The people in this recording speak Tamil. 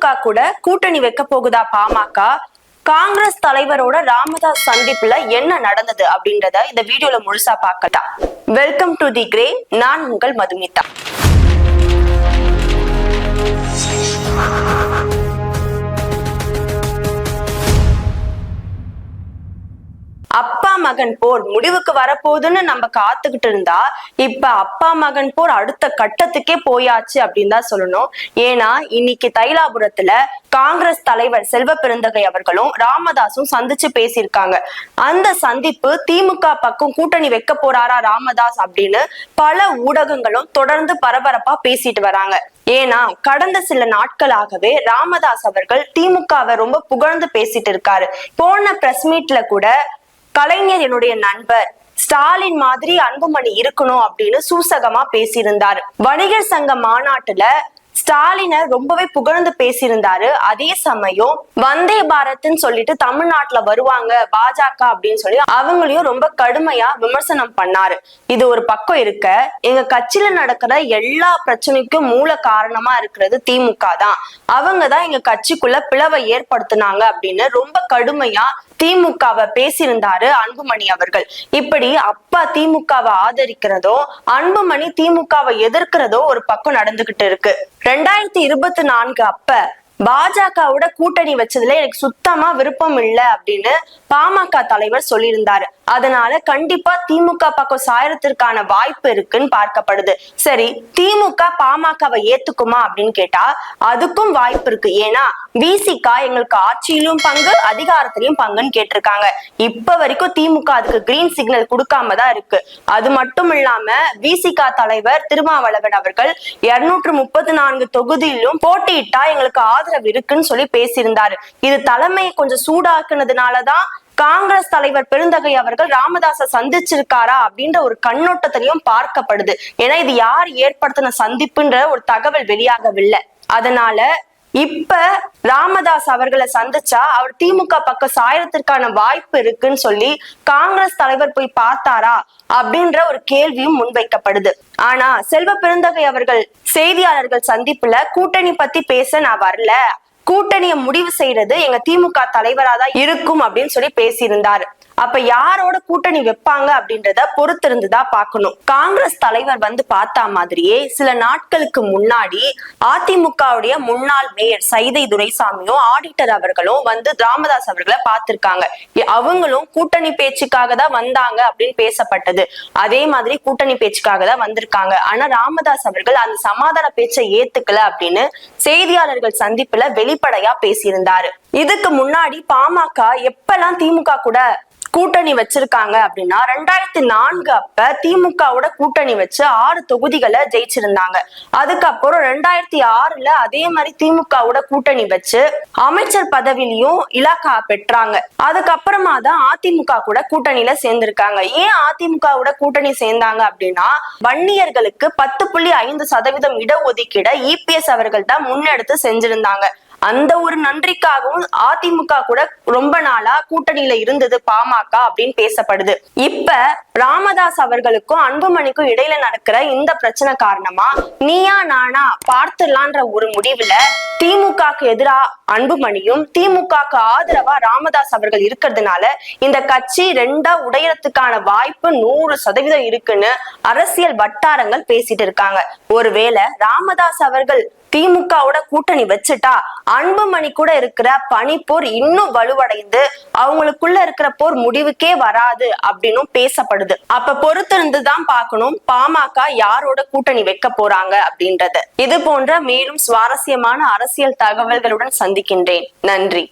திமுக கூட கூட்டணி வைக்க போகுதா பாமக? காங்கிரஸ் தலைவரோட ராமதாஸ் சந்திப்புல என்ன நடந்தது அப்படின்றத இந்த வீடியோல முழுசா பார்க்கலாம். வெல்கம் டு தி கிரே நான் உங்கள் மதுமிதா. மகன் போர் முடிவுக்கு வரப்போகுதுன்னு நம்ம காத்துக்கிட்டு இருந்தா இப்ப அப்பா மகன் போர் அடுத்த கட்டத்துக்கே போயாச்சு அப்படின்னு தான் சொல்லணும். ஏன்னா இன்னைக்கு தைலாபுரத்துல காங்கிரஸ் தலைவர் செல்வ பெருந்தகை அவர்களும் ராமதாஸும் சந்திச்சு பேசியிருக்காங்க. அந்த சந்திப்பு திமுக பக்கம் கூட்டணி வைக்க போறாரா ராமதாஸ் அப்படின்னு பல ஊடகங்களும் தொடர்ந்து பரபரப்பா பேசிட்டு வராங்க. ஏன்னா கடந்த சில நாட்களாகவே ராமதாஸ் அவர்கள் திமுகவை ரொம்ப புகழ்ந்து பேசிட்டு இருக்காரு. போன பிரஸ் மீட்ல கூட கலைஞர் என்னுடைய நண்பர். ஸ்டாலின் மாதிரி அன்புமணி இருக்கணும் அப்படின்னு சூசகமா பேசியிருந்தார். வணிகர் சங்க மாநாட்டுல ஸ்டாலினை ரொம்பவே புகழ்ந்து பேசியிருந்தாரு. அதே சமயம் வந்தே பாரத்ன்னு சொல்லிட்டு தமிழ்நாட்டுல வருவாங்க பாஜக அப்படின்னு சொல்லி அவங்களையும் ரொம்ப கடுமையா விமர்சனம் பண்ணாரு. இது ஒரு பக்கம் இருக்க எங்க கட்சியில நடக்கிற எல்லா பிரச்சனைக்கும் மூல காரணமா இருக்கிறது திமுக தான். அவங்க தான் எங்க கட்சிக்குள்ள பிளவை ஏற்படுத்தினாங்க அப்படின்னு ரொம்ப கடுமையா திமுகவை பேசியிருந்தாரு அன்புமணி அவர்கள். இப்படி அப்பா திமுகவை ஆதரிக்கிறதோ அன்புமணி திமுகவை எதிர்க்கிறதோ ஒரு பக்கம் நடந்துகிட்டு இருக்கு. ரெண்டாயிரத்தி இருபத்தி நான்கு அப்ப பாஜகவோட கூட்டணி வச்சதுல எனக்கு சுத்தமா விருப்பம் இல்லை அப்படின்னு பாமக தலைவர் சொல்லியிருந்தாரு. அதனால கண்டிப்பா திமுக பக்கம் சாயறதுக்கான வாய்ப்பு இருக்குன்னு பார்க்கப்படுது. சரி திமுக பாமகவை ஏத்துக்குமா அப்படின்னு கேட்டா அதுக்கும் வாய்ப்பு இருக்கு. ஏன்னா விசிகா எங்களுக்கு ஆட்சியிலும் பங்கு அதிகாரத்திலையும் பங்குன்னு கேட்டிருக்காங்க. இப்ப வரைக்கும் திமுக அதுக்கு கிரீன் சிக்னல் கொடுக்காம தான் இருக்கு. அது மட்டும் இல்லாம விசிகா தலைவர் திருமாவளவன் அவர்கள் இருநூற்று முப்பத்தி நான்கு தொகுதியிலும் போட்டியிட்டா எங்களுக்கு ஆதரவு இருக்குன்னு சொல்லி பேசியிருந்தாரு. இது தலைமையை கொஞ்சம் சூடாக்குனதுனாலதான் காங்கிரஸ் தலைவர் பெருந்தகை அவர்கள் ராமதாச சந்திச்சிருக்காரா அப்படின்ற ஒரு கண்ணோட்டத்திலையும் பார்க்கப்படுது. ஏன்னா இது யார் ஏற்படுத்தின சந்திப்புன்ற ஒரு தகவல் வெளியாகவில்லை. அதனால இப்ப ராமதாஸ் அவர்களை சந்திச்சா அவர் திமுக பக்கம் சாயறதுக்கான வாய்ப்பு இருக்குன்னு சொல்லி காங்கிரஸ் தலைவர் போய் பார்த்தாரா அப்படின்ற ஒரு கேள்வியும் முன்வைக்கப்படுது. ஆனா செல்வ பெருந்தகை அவர்கள் செய்தியாளர்கள் சந்திப்புல கூட்டணி பத்தி பேச நான் வரல. கூட்டணியை முடிவு செய்யறது எங்க திமுக தலைவரா தான் இருக்கும் அப்படின்னு சொல்லி பேசியிருந்தாரு. அப்ப யாரோட கூட்டணி வைப்பாங்க அப்படின்றத பொறுத்திருந்துதான் பார்க்கணும். காங்கிரஸ் தலைவர் வந்து பார்த்தா மாதிரியே சில நாட்களுக்கு முன்னாடி அதிமுகவுடைய முன்னாள் மேயர் சைதை துரைசாமியும் ஆடிட்டர் அவர்களும் வந்து ராமதாஸ் அவர்களை பார்த்திருக்காங்க. அவங்களும் கூட்டணி பேச்சுக்காக தான் வந்தாங்க அப்படின்னு பேசப்பட்டது. அதே மாதிரி கூட்டணி பேச்சுக்காக தான் வந்திருக்காங்க. ஆனா ராமதாஸ் அவர்கள் அந்த சமாதான பேச்சை ஏத்துக்கல அப்படின்னு செய்தியாளர்கள் சந்திப்புல வெளிப்படையா பேசியிருந்தாரு. இதுக்கு முன்னாடி பாமக எப்பெல்லாம் திமுக கூட கூட்டணி வச்சிருக்காங்க அப்படின்னா ரெண்டாயிரத்தி நான்கு அப்ப திமுகவோட கூட்டணி வச்சு ஆறு தொகுதிகளை ஜெயிச்சிருந்தாங்க. அதுக்கப்புறம் ரெண்டாயிரத்தி ஆறுல அதே மாதிரி திமுகவோட கூட்டணி வச்சு அமைச்சர் பதவியிலையும் இலாக்கா பெற்றாங்க. அதுக்கப்புறமா தான் அதிமுக கூட கூட்டணியில சேர்ந்திருக்காங்க. ஏன் அதிமுகவோட கூட்டணி சேர்ந்தாங்க அப்படின்னா வன்னியர்களுக்கு பத்து புள்ளி ஐந்து சதவீதம் இடஒதுக்கீட இபிஎஸ் அவர்கள் தான் முன்னெடுத்து செஞ்சிருந்தாங்க. அந்த ஒரு நன்றிக்காகவும் அதிமுக கூட ரொம்ப நாளா கூட்டணியில இருந்தது பாமக அப்படின்னு பேசப்படுது. இப்ப ராமதாஸ் அவர்களுக்கும் அன்புமணிக்கும் இடையில நடக்கிற இந்த பிரச்சனை காரணமா நீயா நானா பார்த்துடலான்ற ஒரு முடிவுல திமுகக்கு எதிரா அன்புமணியும் திமுகக்கு ஆதரவா ராமதாஸ் அவர்கள் இருக்கிறதுனால இந்த கட்சி ரெண்டா உடையறதுக்கான வாய்ப்பு நூறு சதவீதம் இருக்குன்னு அரசியல் வட்டாரங்கள் பேசிட்டு இருக்காங்க. ஒருவேளை ராமதாஸ் அவர்கள் திமுகவோட கூட்டணி வச்சுட்டா அன்புமணி கூட இருக்கிற பனிப்போர் இன்னும் வலுவடைந்து அவங்களுக்குள்ள இருக்கிற போர் முடிவுக்கே வராது அப்படின்னும் பேசப்படுது. அப்ப பொறுத்திருந்து தான் பார்க்கணும் பாமக யாரோட கூட்டணி வைக்க போறாங்க அப்படின்றது. இது போன்ற மேலும் சுவாரஸ்யமான அரசியல் தகவல்களுடன் சந்திக்கின்றேன். நன்றி.